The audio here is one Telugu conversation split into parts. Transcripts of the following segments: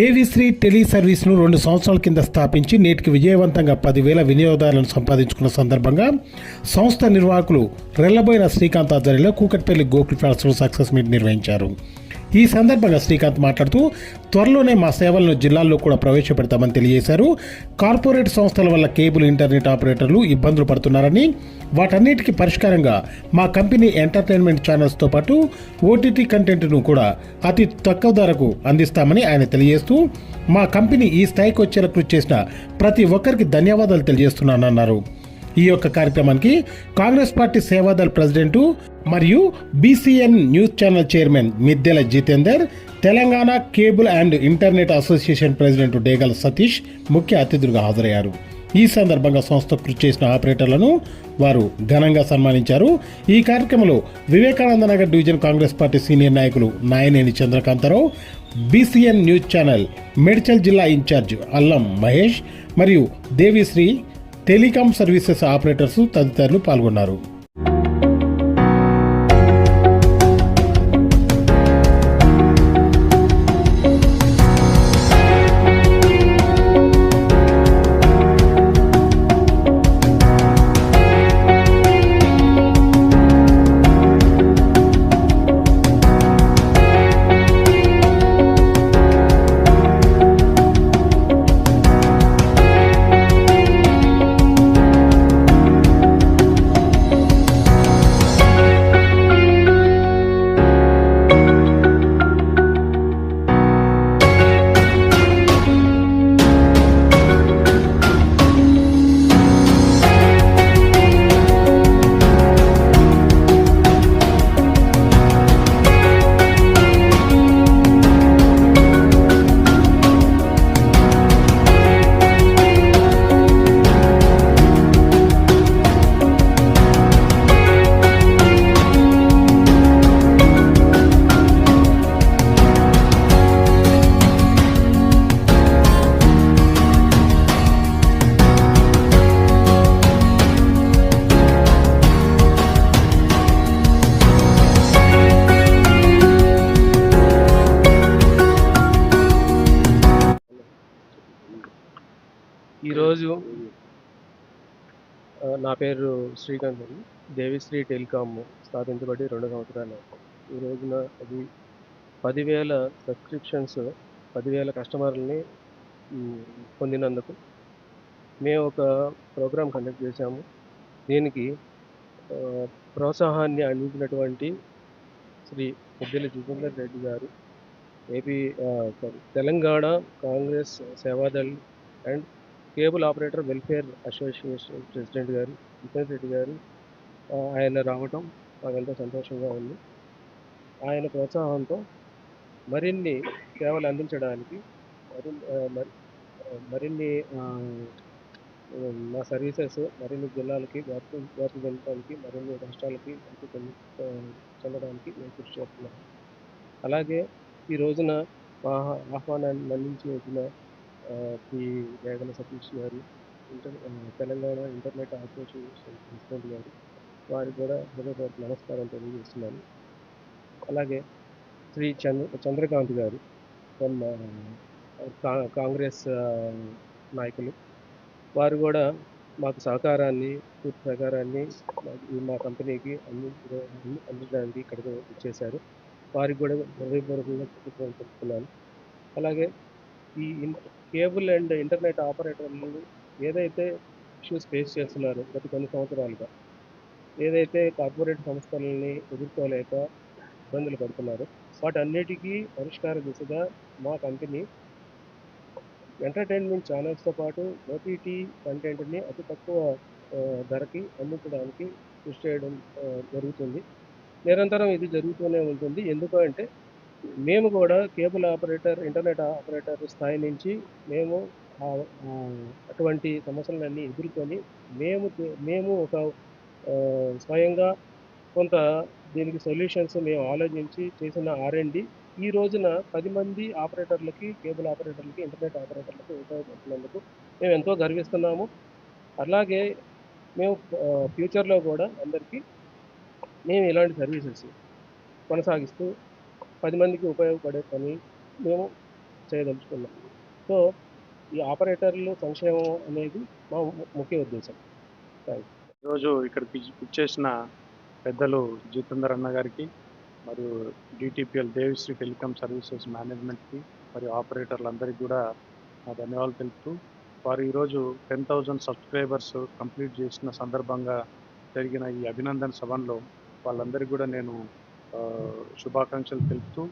దేవిశ్రీ టెలి సర్వీస్ను రెండు సంవత్సరాల కింద స్థాపించి నేటికి విజయవంతంగా పదివేల వినియోగదారులను సంపాదించుకున్న సందర్భంగా సంస్థ నిర్వాహకులు రెల్లబోయిన శ్రీకాంత్ ఆధ్వర్యంలో కూకట్పల్లి గోకుల్ ఫ్లాట్స్లో సక్సెస్ మీట్ నిర్వహించారు. ఈ సందర్భంగా శ్రీకాంత్ మాట్లాడుతూ త్వరలోనే మా సేవలను జిల్లాల్లో కూడా ప్రవేశపెడతామని తెలియజేశారు. కార్పొరేట్ సంస్థల వల్ల కేబుల్ ఇంటర్నెట్ ఆపరేటర్లు ఇబ్బందులు పడుతున్నారని వాటన్నిటికీ పరిష్కారంగా మా కంపెనీ ఎంటర్టైన్మెంట్ ఛానల్స్తో పాటు ఓటీటీ కంటెంట్ను కూడా అతి తక్కువ ధరకు అందిస్తామని ఆయన తెలియజేస్తూ మా కంపెనీ ఈ స్థాయికి వచ్చేలా కృషి చేసిన ప్రతి ఒక్కరికి ధన్యవాదాలు తెలియజేస్తున్నానన్నారు. ఈ యొక్క కార్యక్రమానికి కాంగ్రెస్ పార్టీ సేవాదళ ప్రెసిడెంటు మరియు BCN news channel chairman Middela Jitender Telangana cable and internet association president Degala Satish ముఖ్య అతిథులుగా హాజరయ్యారు. ఈ సందర్భంగా సంస్థ కృషి చేసిన ఆపరేటర్లను వారు ఘనంగా సన్మానించారు. ఈ కార్యక్రమంలో Vivekananda Nagar division Congress party senior నాయకులు Nayaneni Chandrakantharao BCN news channel Medchal జిల్లా ఇన్ఛార్జ్ అల్లం మహేష్ మరియు దేవిశ్రీ టెలికాం సర్వీసెస్ ఆపరేటర్స్ తదితరులు పాల్గొన్నారు. ఈరోజు నా పేరు శ్రీకాంత్ అండి. దేవిశ్రీ టెలికామ్ స్థాపించబడి రెండు సంవత్సరాలు. ఈ రోజున అది పదివేల సబ్స్క్రిప్షన్స్ పదివేల కస్టమర్లని పొందినందుకు మేము ఒక ప్రోగ్రామ్ కండక్ట్ చేశాము. దీనికి ప్రోత్సాహాన్ని అందించినటువంటి శ్రీ పెద్దల జితేందర్ రెడ్డి గారు AP Telangana Congress Sevadal and cable operator welfare association president గారు జితేందర్ రెడ్డి గారు ఆయన రావటం మాకెంతో సంతోషంగా ఉంది. ఆయన ప్రోత్సాహంతో మరిన్ని సేవలు అందించడానికి మరిన్ని మరి- మరిన్ని మా సర్వీసెస్ మరిన్ని జిల్లాలకి వ్యాప్తి వ్యాప్తి చెందడానికి మరిన్ని రాష్ట్రాలకి వ్యాప్తి చెందడానికి మేము కృషి చేస్తున్నాం. అలాగే ఈ రోజున మా ఆహ్వానాన్ని మన్నించి వచ్చిన పి శ్రీ సతీష్ గారు inter Telangana internet association president గారు వారికి కూడా హృదయపూర్వక నమస్కారం తెలియజేస్తున్నాను. అలాగే శ్రీ చంద్ర చంద్రకాంత్ గారు ఫ్రమ్ కా- కాంగ్రెస్ నాయకులు వారు కూడా మాకు సహకారాన్ని పూర్తి సహకారాన్ని మా- కంపెనీకి అంది అందించడానికి ఇక్కడికి వచ్చేసారు వారికి కూడా హృదయపూర్వకంగా కృతజ్ఞతలు తెలుపుతున్నాను. అలాగే ఈ ఇన్ కేబుల్ అండ్ ఇంటర్నెట్ ఆపరేటర్లు ఏదైతే ఇష్యూస్ ఫేస్ చేస్తున్నారో గత కొన్ని సంవత్సరాలుగా ఏదైతే కార్పొరేట్ సంస్థలని ఎదుర్కోలేక ఇబ్బందులు పడుతున్నారో వాటన్నిటికీ పరిష్కార దిశగా మా కంపెనీ ఎంటర్టైన్మెంట్ ఛానల్స్తో పాటు ఓటీటీ కంటెంట్ని అతి తక్కువ ధరకి అందించడానికి కృషి చేయడం జరుగుతుంది. నిరంతరం ఇది జరుగుతూనే ఉంటుంది. ఎందుకంటే మేము కూడా కేబుల్ ఆపరేటర్ ఇంటర్నెట్ ఆపరేటర్ స్థాయి నుంచి మేము అటువంటి సమస్యలన్నీ ఎదుర్కొని మేము మేము ఒక స్వయంగా కొంత దీనికి సొల్యూషన్స్ మేము ఆలోచించి చేసిన ఆర్ఎండి ఈ రోజున పది మంది ఆపరేటర్లకి కేబుల్ ఆపరేటర్లకి ఇంటర్నెట్ ఆపరేటర్లకి ఉపయోగపడుతున్నందుకు మేము ఎంతో గర్విస్తున్నాము. అలాగే మేము ఫ్యూచర్లో కూడా అందరికీ మేము ఇలాంటి సర్వీసెస్ కొనసాగిస్తూ పది మందికి ఉపయోగపడే పని మేము చేయదలుచుకున్నాం. సో ఈ ఆపరేటర్లు సంక్షేమం అనేది మా ముఖ్య ఉద్దేశం. థ్యాంక్ ఈరోజు ఇక్కడికి చేసిన పెద్దలు జితేందర్ అన్న గారికి మరియు డిటిపిఎల్ దేవిశ్రీ టెలికాం సర్వీసెస్ మేనేజ్మెంట్కి మరియు ఆపరేటర్లందరికీ కూడా నా ధన్యవాదాలు తెలుపుతూ వారు ఈరోజు టెన్ థౌజండ్ సబ్స్క్రైబర్స్ కంప్లీట్ చేసిన సందర్భంగా జరిగిన ఈ అభినందన సభలో వాళ్ళందరికీ కూడా నేను శుభాకాంక్షలు తెలుపుతూ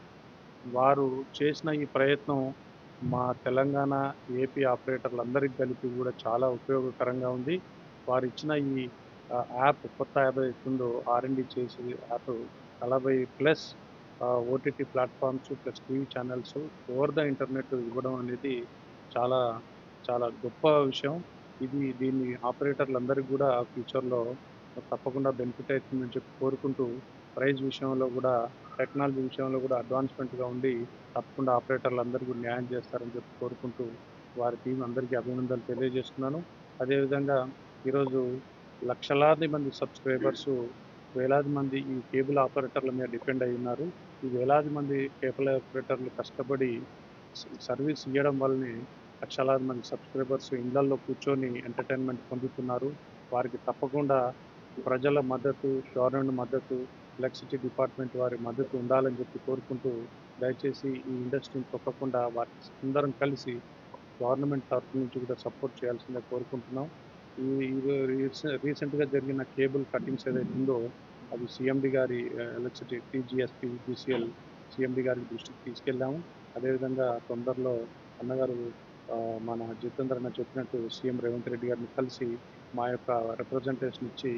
వారు చేసిన ఈ ప్రయత్నం మా తెలంగాణ ఏపీ ఆపరేటర్లందరికీ కలిపి కూడా చాలా ఉపయోగకరంగా ఉంది. వారు ఇచ్చిన ఈ యాప్ కొత్త యాప్ అవుతుందో ఆర్ఎండి చేసి యాప్ నలభై plus OTT platforms plus TV channels over the internet ఇవ్వడం అనేది చాలా చాలా గొప్ప విషయం. ఇది దీన్ని ఆపరేటర్లందరికీ కూడా ఫ్యూచర్లో తప్పకుండా బెనిఫిట్ అవుతుందని చెప్పి కోరుకుంటూ ప్రైజ్ విషయంలో కూడా టెక్నాలజీ విషయంలో కూడా అడ్వాన్స్మెంట్గా ఉండి తప్పకుండా ఆపరేటర్లందరికీ కూడా న్యాయం చేస్తారని చెప్పి కోరుకుంటూ వారి టీం అందరికీ అభినందనలు తెలియజేస్తున్నాను. అదేవిధంగా ఈరోజు లక్షలాది మంది సబ్స్క్రైబర్స్ వేలాది మంది ఈ కేబుల్ ఆపరేటర్ల మీద డిపెండ్ అయి ఉన్నారు. ఈ వేలాది మంది కేబుల్ ఆపరేటర్లు కష్టపడి సర్వీస్ ఇవ్వడం వల్లనే లక్షలాది మంది సబ్స్క్రైబర్స్ ఇళ్ళలో కూర్చొని ఎంటర్టైన్మెంట్ పొందుతున్నారు. వారికి తప్పకుండా ప్రజల మద్దతు గవర్నమెంట్ మద్దతు ఎలక్ట్రిసిటీ డిపార్ట్మెంట్ వారి మద్దతు ఉండాలని చెప్పి కోరుకుంటూ దయచేసి ఈ ఇండస్ట్రీని తొక్కకుండా వారి అందరం కలిసి గవర్నమెంట్ తరఫు నుంచి కూడా సపోర్ట్ చేయాల్సిందే కోరుకుంటున్నాం. ఈ రీసెంట్గా జరిగిన కేబుల్ కటింగ్స్ ఏదైతే ఉందో అది సిఎండి గారి ఎలక్ట్రిసిటీ టీజీఎస్పీ బీసీఎల్ సిఎండి గారి దృష్టికి తీసుకెళ్ళాము. అదేవిధంగా తొందరలో అన్నగారు మన జితేంద్ర చెప్పినట్టు సీఎం రేవంత్ రెడ్డి గారిని కలిసి మా యొక్క రిప్రజెంటేషన్ ఇచ్చి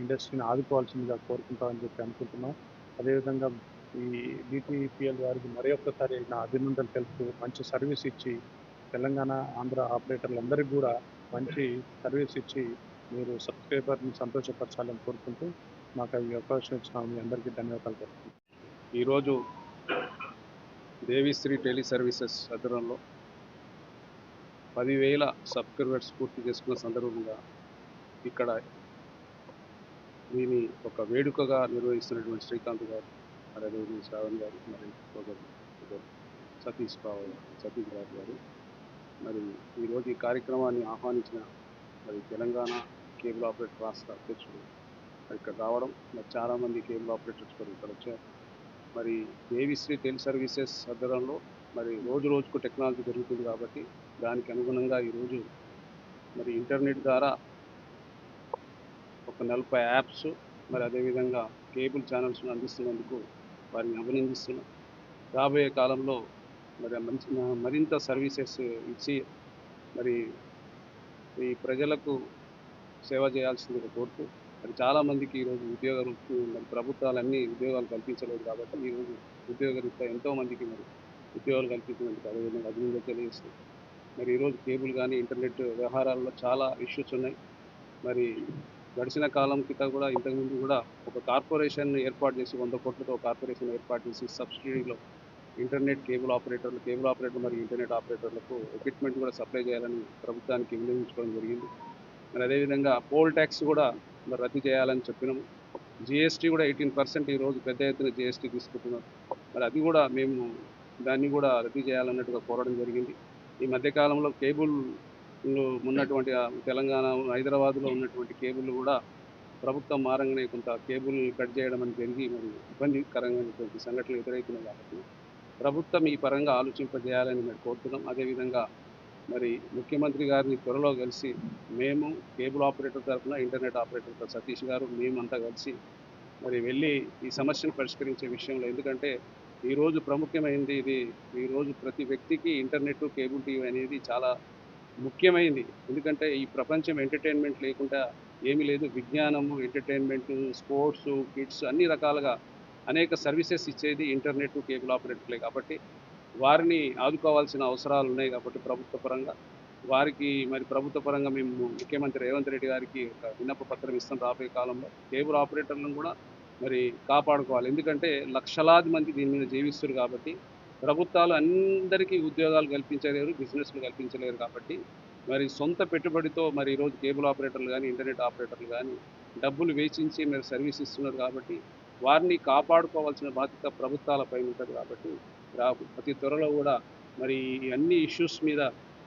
ఇండస్ట్రీని ఆదుకోవాల్సిందిగా కోరుకుంటామని చెప్పి అనుకుంటున్నాం. అదేవిధంగా ఈ డిటిపిఎల్ వారికి మరి ఒక్కసారి నా అభినందనలు తెలుపుతూ మంచి సర్వీస్ ఇచ్చి తెలంగాణ ఆంధ్ర ఆపరేటర్లందరికీ కూడా మంచి సర్వీస్ ఇచ్చి మీరు సబ్స్క్రైబర్ని సంతోషపరచాలని కోరుకుంటూ మాకు ఈ అవకాశం ఇచ్చిన మీ అందరికీ ధన్యవాదాలు తెలుపుతున్నాను ఈరోజు దేవిశ్రీ టెలి సర్వీసెస్ అధ్వర్యంలో పదివేల సబ్స్క్రైబర్స్ పూర్తి చేసుకున్న సందర్భంగా ఇక్కడ దీని ఒక వేడుకగా నిర్వహిస్తున్నటువంటి శ్రీకాంత్ గారు మరి అదేవిధంగా శ్రావణ్ గారు మరి సతీష్ బాబు సతీష్ బాబు గారు. మరి ఈరోజు ఈ కార్యక్రమాన్ని ఆహ్వానించిన మరి తెలంగాణ కేబుల్ ఆపరేటర్ రాష్ట్ర అధ్యక్షుడు ఇక్కడ రావడం మరి చాలామంది కేబుల్ ఆపరేటర్స్ కూడా ఇక్కడ వచ్చారు. మరి దేవిశ్రీ టెలి సర్వీసెస్ ఆధ్వర్యంలో మరి రోజు రోజుకు టెక్నాలజీ పెరుగుతుంది కాబట్టి దానికి అనుగుణంగా ఈరోజు మరి ఇంటర్నెట్ ద్వారా ఒక నలభై యాప్స్ మరి అదేవిధంగా కేబుల్ ఛానల్స్ను అందిస్తున్నందుకు వారిని అభినందిస్తున్నాం. రాబోయే కాలంలో మరి మంచి మరింత సర్వీసెస్ ఇచ్చి మరి ఈ ప్రజలకు సేవ చేయాల్సిందిగా కోరుతూ మరి చాలామందికి ఈరోజు ఉద్యోగాలు మరి ప్రభుత్వాలన్నీ ఉద్యోగాలు కల్పించలేదు కాబట్టి ఈరోజు ఉద్యోగరీత్యా ఎంతోమందికి మరి ఉద్యోగాలు కల్పించినందుకు అదేవిధంగా అభినందన తెలియజేస్తుంది మరి ఈరోజు కేబుల్ కానీ ఇంటర్నెట్ వ్యవహారాల్లో చాలా ఇష్యూస్ ఉన్నాయి. మరి గడిచిన కాలం క్రితం కూడా ఇంతకుముందు కూడా ఒక కార్పొరేషన్ ఏర్పాటు చేసి వంద కోట్లతో కార్పొరేషన్ ఏర్పాటు చేసి సబ్సిడీలో ఇంటర్నెట్ కేబుల్ ఆపరేటర్లు కేబుల్ ఆపరేటర్ మరియు ఇంటర్నెట్ ఆపరేటర్లకు ఎక్విప్మెంట్ కూడా సప్లై చేయాలని ప్రభుత్వానికి వినియోగించుకోవడం జరిగింది. మరి అదేవిధంగా పోల్ ట్యాక్స్ కూడా మరి రద్దు చేయాలని చెప్పినాము. జిఎస్టీ కూడా ఎయిటీన్ పర్సెంట్ ఈరోజు పెద్ద ఎత్తున జిఎస్టీ తీసుకుంటున్నారు. మరి అది కూడా మేము దాన్ని కూడా రద్దు చేయాలన్నట్టుగా కోరడం జరిగింది. ఈ మధ్యకాలంలో కేబుల్ ఉన్నటువంటి తెలంగాణ హైదరాబాద్లో ఉన్నటువంటి కేబుల్ కూడా ప్రభుత్వం మారంగానే కొంత కేబుల్ కట్ చేయడం అని జరిగి మరి ఇబ్బందికరమైనటువంటి సంఘటనలు ఎదురవుతున్నాయి కాబట్టి ప్రభుత్వం ఈ పరంగా ఆలోచింపజేయాలని మేము కోరుతున్నాం. అదేవిధంగా మరి ముఖ్యమంత్రి గారిని త్వరలో కలిసి మేము కేబుల్ ఆపరేటర్ తరఫున ఇంటర్నెట్ ఆపరేటర్ సతీష్ గారు మేమంతా కలిసి మరి వెళ్ళి ఈ సమస్యను పరిష్కరించే విషయంలో ఎందుకంటే ఈరోజు ప్రాముఖ్యమైనది ఇది. ఈరోజు ప్రతి వ్యక్తికి ఇంటర్నెట్ కేబుల్ టీవీ అనేది చాలా ముఖ్యమైనది ఎందుకంటే ఈ ప్రపంచం ఎంటర్టైన్మెంట్ లేకుండా ఏమీ లేదు. విజ్ఞానము ఎంటర్టైన్మెంట్ స్పోర్ట్స్ కిడ్స్ అన్ని రకాలుగా అనేక సర్వీసెస్ ఇచ్చేది ఇంటర్నెట్ కేబుల్ ఆపరేటర్లే కాబట్టి వారిని ఆదుకోవాల్సిన అవసరాలు ఉన్నాయి కాబట్టి ప్రభుత్వ పరంగా. వారికి మరి ప్రభుత్వ పరంగా మేము ముఖ్యమంత్రి రేవంత్ రెడ్డి గారికి ఒక విన్నప పత్రం ఇస్తాం రాబోయే కాలంలో. కేబుల్ ఆపరేటర్లను కూడా మరి కాపాడుకోవాలి. ఎందుకంటే లక్షలాది మంది దీని మీద జీవిస్తారు కాబట్టి ప్రభుత్వాలు అందరికీ ఉద్యోగాలు కల్పించలేరు బిజినెస్లు కల్పించలేరు కాబట్టి మరి సొంత పెట్టుబడితో మరి ఈరోజు కేబుల్ ఆపరేటర్లు కానీ ఇంటర్నెట్ ఆపరేటర్లు కానీ డబ్బులు వేచించి మరి సర్వీస్ ఇస్తున్నారు కాబట్టి వారిని కాపాడుకోవాల్సిన బాధ్యత ప్రభుత్వాలపై ఉంటుంది కాబట్టి రా- అతి త్వరలో కూడా మరి అన్ని ఇష్యూస్ మీద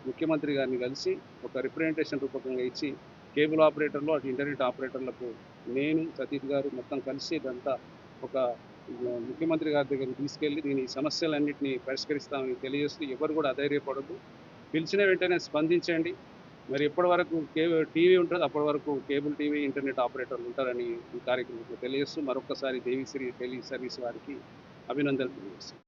ముఖ్యమంత్రి గారిని కలిసి ఒక రిప్రజెంటేషన్ రూపకంగా ఇచ్చి కేబుల్ ఆపరేటర్లు అటు ఇంటర్నెట్ ఆపరేటర్లకు నేను సతీష్ గారు మొత్తం కలిసి ఇదంతా ఒక ముఖ్యమంత్రి గారి దగ్గరికి తీసుకెళ్ళి దీని సమస్యలన్నింటినీ పరిష్కరిస్తామని తెలియజేస్తూ ఎవరు కూడా అధైర్యపడద్దు. పిలిచిన వెంటనే స్పందించండి. మరి ఎప్పటి వరకు కేబుల్ టీవీ ఉంటుంది అప్పటి వరకు కేబుల్ టీవీ ఇంటర్నెట్ ఆపరేటర్లు ఉంటారని ఈ కార్యక్రమంలో తెలియజేస్తూ మరొకసారి దేవిశ్రీ టెలి సర్వీస్ వారికి అభినందనలు తెలియజేస్తాను